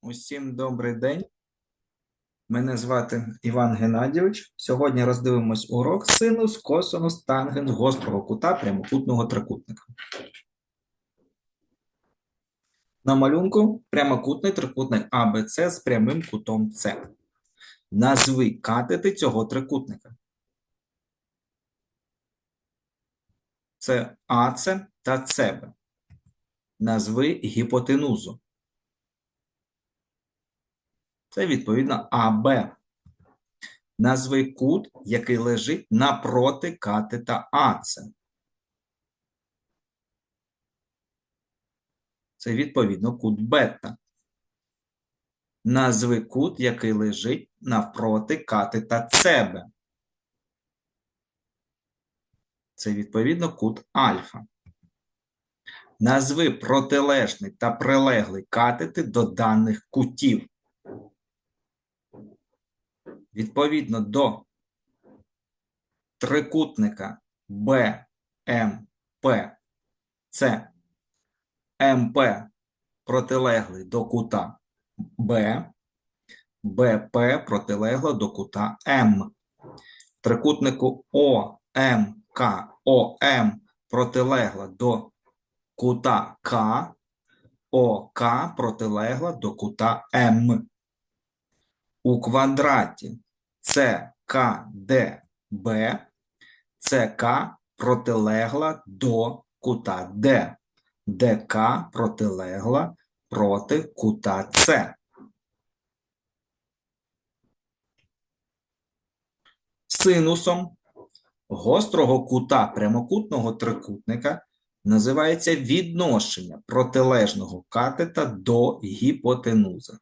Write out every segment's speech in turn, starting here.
Усім добрий день. Мене звати Іван Геннадійович. Сьогодні роздивимось урок синус, косинус, тангенс гострого кута прямокутного трикутника. На малюнку прямокутний трикутник АБЦ з прямим кутом С. Назви катети цього трикутника. Це АЦ та СБ. Назви гіпотенузу. Це відповідно АБ. Назви кут, який лежить напроти катета АЦ. Це відповідно кут бета. Назви кут, який лежить навпроти катета СБ. Це відповідно кут альфа. Назви протилежний та прилеглий катети до даних кутів. Відповідно до трикутника БМП це МП протилеглий до кута Б, БП протилегло до кута М. Трикутнику ОМК ОМ протилегла до кута К, ОК протилегла до кута М. У квадраті ЦКДБ ЦК протилегла до кута Д, ДК протилегла проти кута С. Синусом гострого кута прямокутного трикутника називається відношення протилежного катета до гіпотенузи.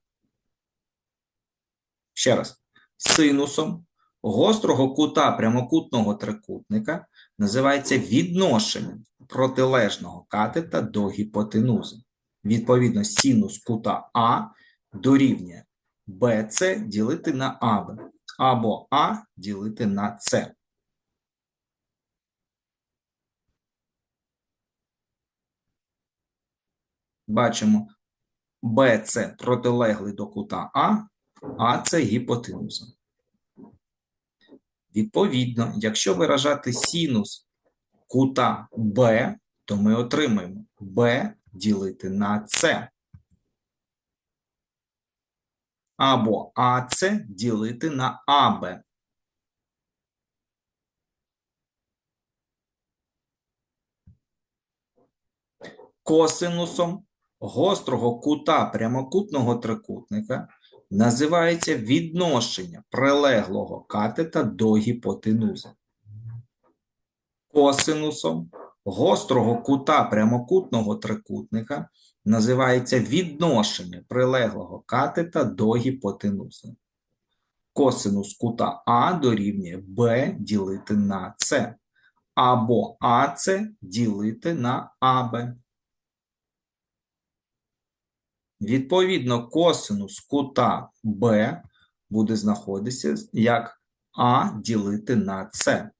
Ще раз, синусом гострого кута прямокутного трикутника називається відношення протилежного катета до гіпотенузи. Відповідно, синус кута А дорівнює BC ділити на АБ, або А ділити на С. Бачимо, BC протилеглий до кута А, а це гіпотенуза. Відповідно, якщо виражати синус кута Б, то ми отримаємо Б ділити на С. Або АС ділити на АБ. Косинусом гострого кута прямокутного трикутника називається відношення прилеглого катета до гіпотенузи. Косинусом гострого кута прямокутного трикутника називається відношення прилеглого катета до гіпотенузи. Косинус кута А дорівнює Б ділити на С, або АС ділити на АБ. Відповідно, косинус кута Б буде знаходитися як А ділити на С,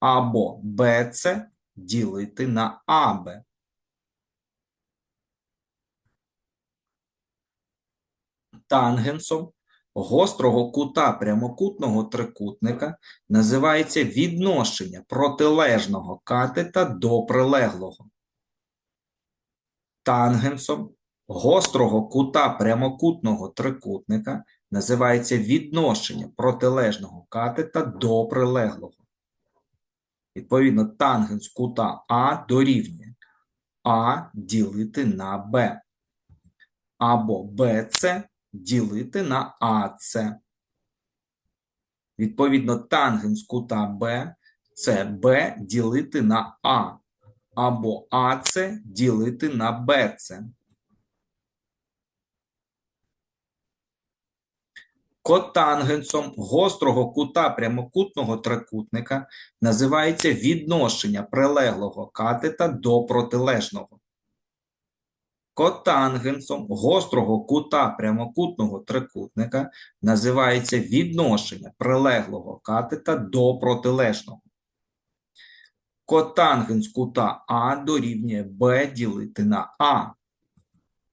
або БЦ ділити на АБ. Тангенсом гострого кута прямокутного трикутника називається відношення протилежного катета до прилеглого. Тангенсом гострого кута прямокутного трикутника називається відношення протилежного катета до прилеглого. Відповідно, тангенс кута А дорівнює А ділити на Б. Або БЦ ділити на АЦ. Відповідно, тангенс кута Б це Б ділити на А. Або АЦ ділити на БЦ. Котангенсом гострого кута прямокутного трикутника називається відношення прилеглого катета до протилежного. Котангенсом гострого кута прямокутного трикутника називається відношення прилеглого катета до протилежного. Котангенс кута А дорівнює Б ділити на А.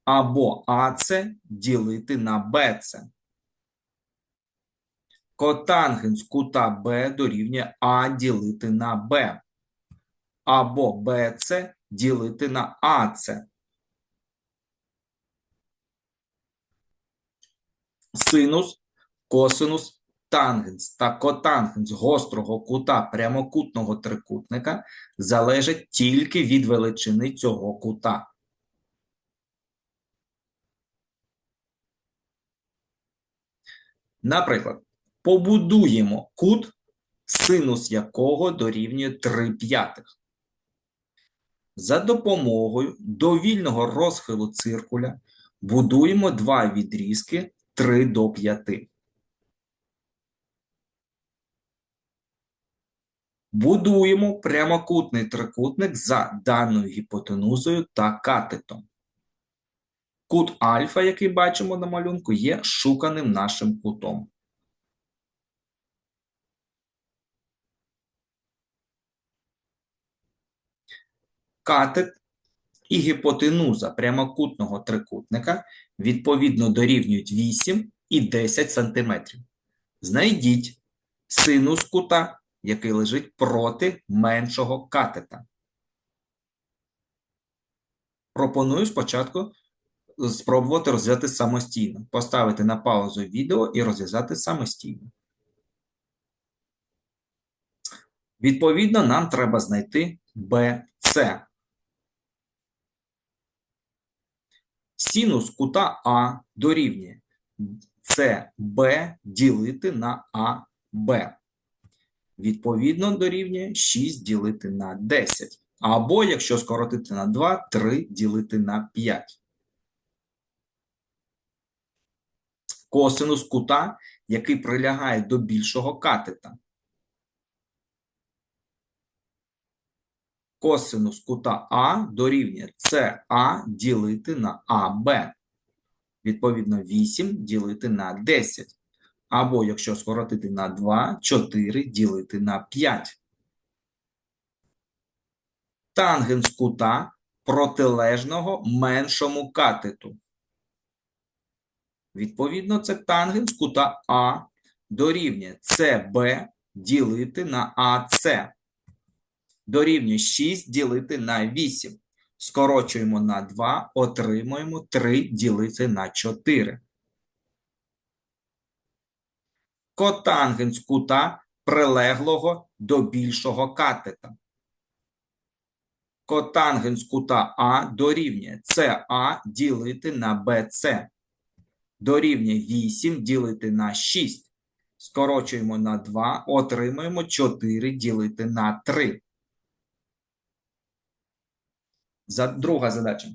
або АС ділити на БЦ. Котангенс кута Б дорівнює А ділити на Б. Або БЦ ділити на АЦ. Синус, косинус, тангенс та котангенс гострого кута прямокутного трикутника залежать тільки від величини цього кута. Наприклад, побудуємо кут, синус якого дорівнює 3 п'ятих. За допомогою довільного розхилу циркуля будуємо два відрізки 3 до 5. Будуємо прямокутний трикутник за даною гіпотенузою та катетом. Кут альфа, який бачимо на малюнку, є шуканим нашим кутом. Катет і гіпотенуза прямокутного трикутника відповідно дорівнюють 8 і 10 см. Знайдіть синус кута, який лежить проти меншого катета. Пропоную спочатку спробувати розв'язати самостійно. Поставити на паузу відео і розв'язати самостійно. Відповідно, нам треба знайти BC. Синус кута А дорівнює CB ділити на АБ. Відповідно, дорівнює 6 ділити на 10. Або, якщо скоротити на 2, 3 ділити на 5. Косинус кута, який прилягає до більшого катета. Косинус кута А дорівнює СА ділити на АБ. Відповідно, 8 ділити на 10. Або, якщо скоротити на 2, 4 ділити на 5. Тангенс кута протилежного меншому катету. Відповідно, це тангенс кута А дорівнює СБ ділити на АС. Дорівнює 6 ділити на 8. Скорочуємо на 2, отримуємо 3 ділити на 4. Котангенс кута прилеглого до більшого катета. Котангенс кута А дорівнює СА ділити на БЦ. Дорівнює 8 ділити на 6. Скорочуємо на 2, отримуємо 4 ділити на 3. За, друга задача.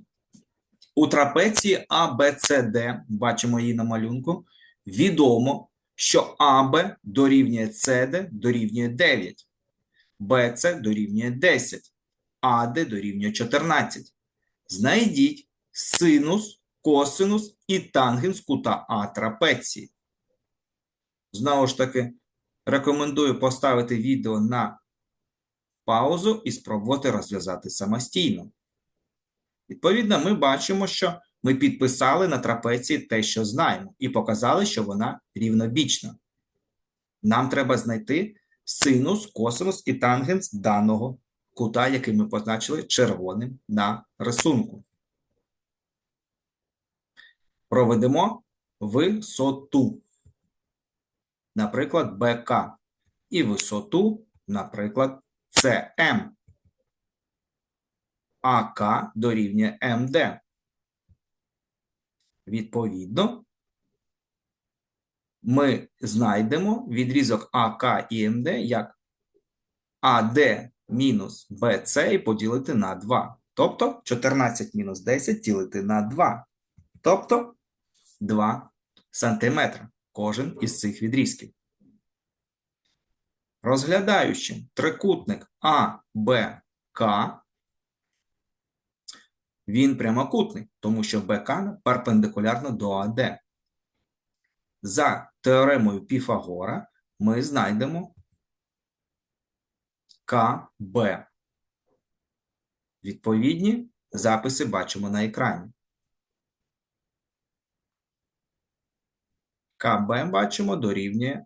У трапеції ABCD, бачимо її на малюнку, відомо, що АБ дорівнює CD дорівнює 9, BC дорівнює 10, АД дорівнює 14. Знайдіть синус, косинус і тангенс кута А трапеції. Знову ж таки, рекомендую поставити відео на паузу і спробувати розв'язати самостійно. Відповідно, ми бачимо, що ми підписали на трапеції те, що знаємо, і показали, що вона рівнобічна. Нам треба знайти синус, косинус і тангенс даного кута, який ми позначили червоним на рисунку. Проведемо висоту, наприклад, БК, і висоту, наприклад, СМ. АК дорівнює МД. Відповідно, ми знайдемо відрізок АК і МД як АД мінус БЦ і поділити на 2. Тобто 14 мінус 10 ділити на 2. Тобто 2 сантиметри кожен із цих відрізків. Розглядаючи трикутник АБК, він прямокутний, тому що БК перпендикулярно до АД. За теоремою Піфагора ми знайдемо КБ. Відповідні записи бачимо на екрані. КБ бачимо дорівнює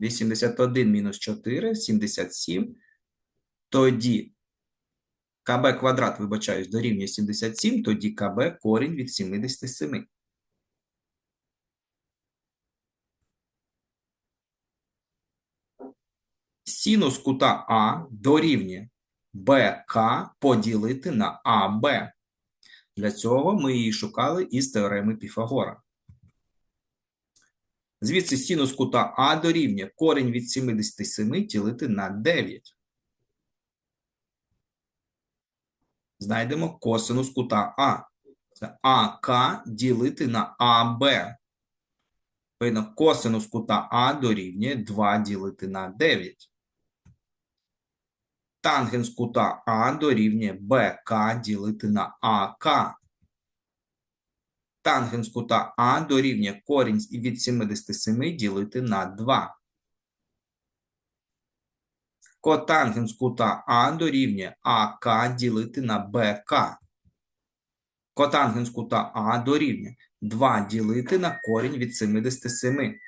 81 мінус 4, 77. Тоді КБ квадрат, вибачаюсь, дорівнює 77, тоді КБ корінь від 77. Синус кута А дорівнює БК поділити на АБ. Для цього ми її шукали із теореми Піфагора. Звідси синус кута А дорівнює корінь від 77 ділити на 9. Знайдемо косинус кута А. Це АК ділити на АБ. Відповідно, косинус кута А дорівнює 2 ділити на 9. Тангенс кута А дорівнює БК ділити на АК. Тангенс кута А дорівнює корінь від 77 ділити на 2. Котангенс кута А дорівнює АК ділити на БК. Котангенс кута А дорівнює 2 ділити на корінь від 77.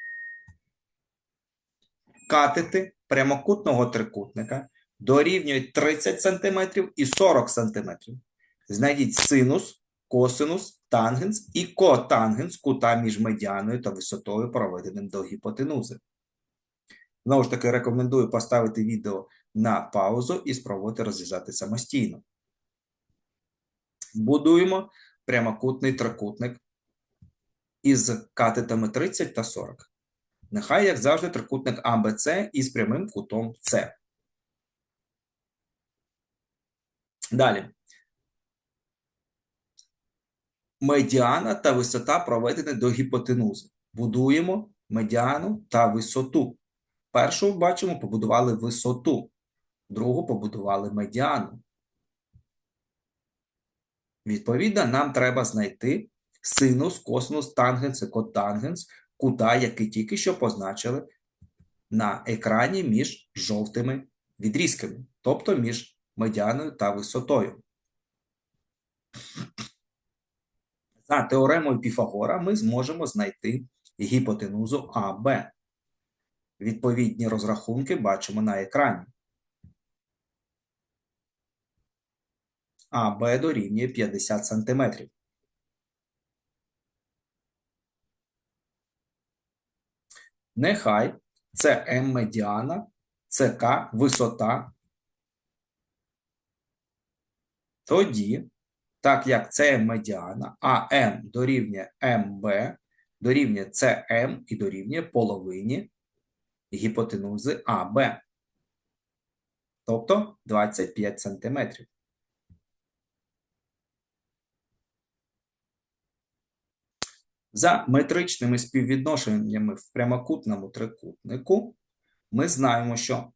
Катети прямокутного трикутника дорівнюють 30 см і 40 см. Знайдіть синус, косинус, тангенс і котангенс кута між медіаною та висотою, проведеним до гіпотенузи. Знову ж таки, рекомендую поставити відео на паузу і спробувати розв'язати самостійно. Будуємо прямокутний трикутник із катетами 30 та 40. Нехай, як завжди, трикутник АБЦ із прямим кутом С. Далі. Медіана та висота проведені до гіпотенузи. Будуємо медіану та висоту. Першу, бачимо, побудували висоту, другу побудували медіану. Відповідно, нам треба знайти синус, косинус, тангенс і котангенс кута, який тільки що позначили на екрані між жовтими відрізками, тобто між медіаною та висотою. За теоремою Піфагора ми зможемо знайти гіпотенузу АБ. Відповідні розрахунки бачимо на екрані. АБ дорівнює 50 см. Нехай це медіана, ЦК висота. Тоді, так як це медіана, а М дорівнює МБ, дорівнює СМ і дорівнює половині гіпотенузи АБ. Тобто 25 см. За метричними співвідношеннями в прямокутному трикутнику ми знаємо, що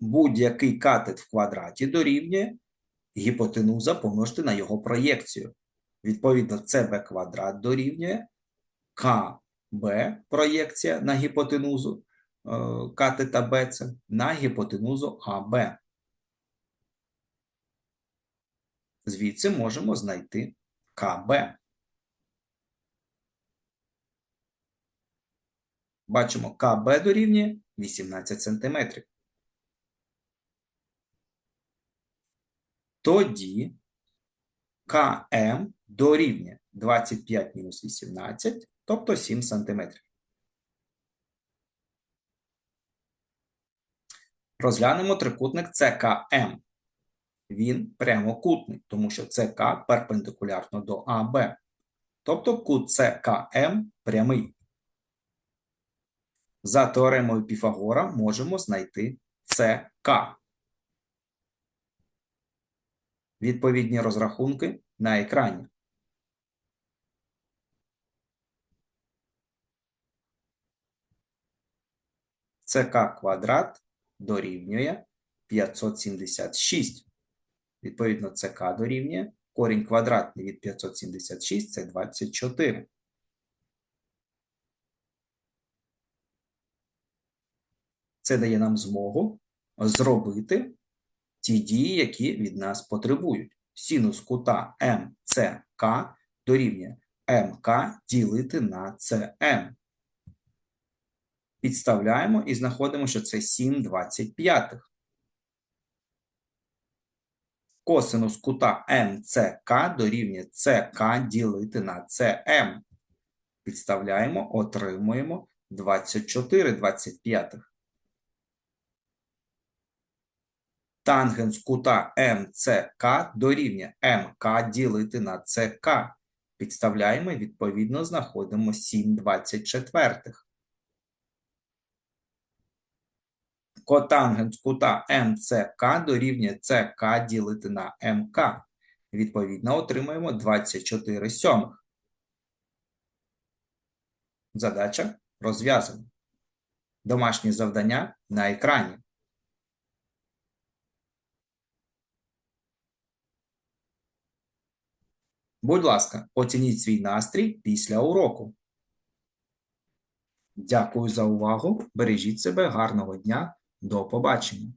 будь-який катет в квадраті дорівнює гіпотенуза помножити на його проєкцію. Відповідно, СБ квадрат дорівнює КБ проєкція на гіпотенузу катета БЦ на гіпотенузу АБ. Звідси можемо знайти КБ. Бачимо, КБ дорівнює 18 см. Тоді КМ дорівнює 25 мінус 18, тобто 7 см. Розглянемо трикутник ЦКМ. Він прямокутний, тому що ЦК перпендикулярно до АБ. Тобто кут ЦКМ прямий. За теоремою Піфагора можемо знайти ЦК. Відповідні розрахунки на екрані. ЦК квадрат дорівнює 576. Відповідно, ЦК дорівнює корінь квадратний від 576 це 24. Це дає нам змогу зробити ті дії, які від нас потребують. Синус кута МЦК дорівнює МК ділити на СМ. Підставляємо і знаходимо, що це 7 25. Косинус кута МЦК дорівнює ЦК ділити на СМ. Підставляємо, отримуємо 24 25. Тангенс кута МЦК дорівнює МК ділити на ЦК. Підставляємо і відповідно знаходимо 7 24. Котангенс кута МЦК дорівнює ЦК ділити на МК. Відповідно, отримаємо 24 сьомих. Задача розв'язана. Домашні завдання на екрані. Будь ласка, оцініть свій настрій після уроку. Дякую за увагу. Бережіть себе. Гарного дня. До побачення.